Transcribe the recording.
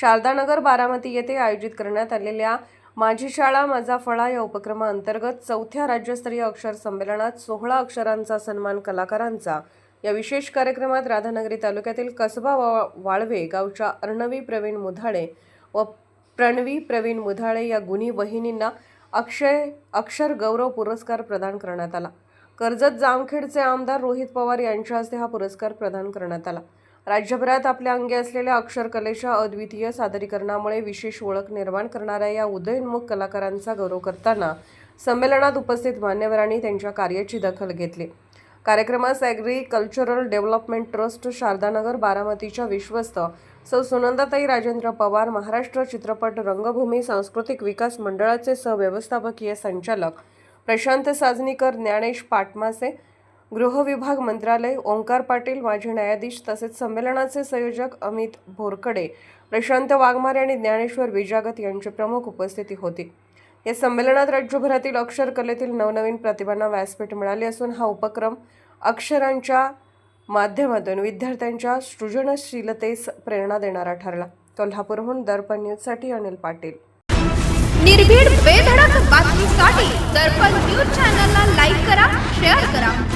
शारदानगर बारामती येथे आयोजित करण्यात आलेल्या माझी शाळा माझा फळा या उपक्रमाअंतर्गत चौथ्या राज्यस्तरीय अक्षर संमेलनात सोहळा अक्षरांचा सन्मान कलाकारांचा. या विशेष कार्यक्रमात राधानगरी तालुक्यातील कसबा वा- वाळवे गावच्या अर्णवी प्रवीण मुधाळे व प्रणवी प्रवीण मुधाळे या गुन्ही वहिनींना अक्षय अक्षर गौरव पुरस्कार प्रदान करण्यात आला. कर्जत जामखेडचे आमदार रोहित पवार यांच्या हस्ते हा पुरस्कार प्रदान करण्यात आला. राज्यभरात आपल्या अंगी असलेल्या अक्षरकलेच्या अद्वितीय सादरीकरणामुळे विशेष ओळख निर्माण करणाऱ्या या उदयोन्मुख कलाकारांचा गौरव करताना संमेलनात उपस्थित मान्यवरांनी त्यांच्या कार्याची दखल घेतली. कार्यक्रमास ॲग्रिकल्चरल डेव्हलपमेंट ट्रस्ट शारदानगर बारामतीच्या विश्वस्त सौ सुनंदाताई राजेंद्र पवार महाराष्ट्र चित्रपट रंगभूमी सांस्कृतिक विकास मंडळाचे सहव्यवस्थापकीय संचालक प्रशांत साजनीकर ज्ञानेश पाटमासे गृहविभाग मंत्रालय ओंकार पाटील माजी न्यायाधीश तसेच संमेलनाचे संयोजक अमित भोरकडे प्रशांत वाघमारे आणि ज्ञानेश्वर विजागत यांची प्रमुख उपस्थिती होती. या संमेलनात राज्यभरातील अक्षर कलेतील नवनवीन प्रतिभांना व्यासपीठ मिळाली असून हा उपक्रम अक्षरांच्या माध्यमातून विद्यार्थ्यांच्या सृजनशीलतेस प्रेरणा देणारा ठरला. कोल्हापूरहून दर्पण न्यूजसाठी अनिल पाटील. निर्भीड बेधडक बातमीसाठी दर्पण न्यूज चॅनलला लाईक करा शेअर करा.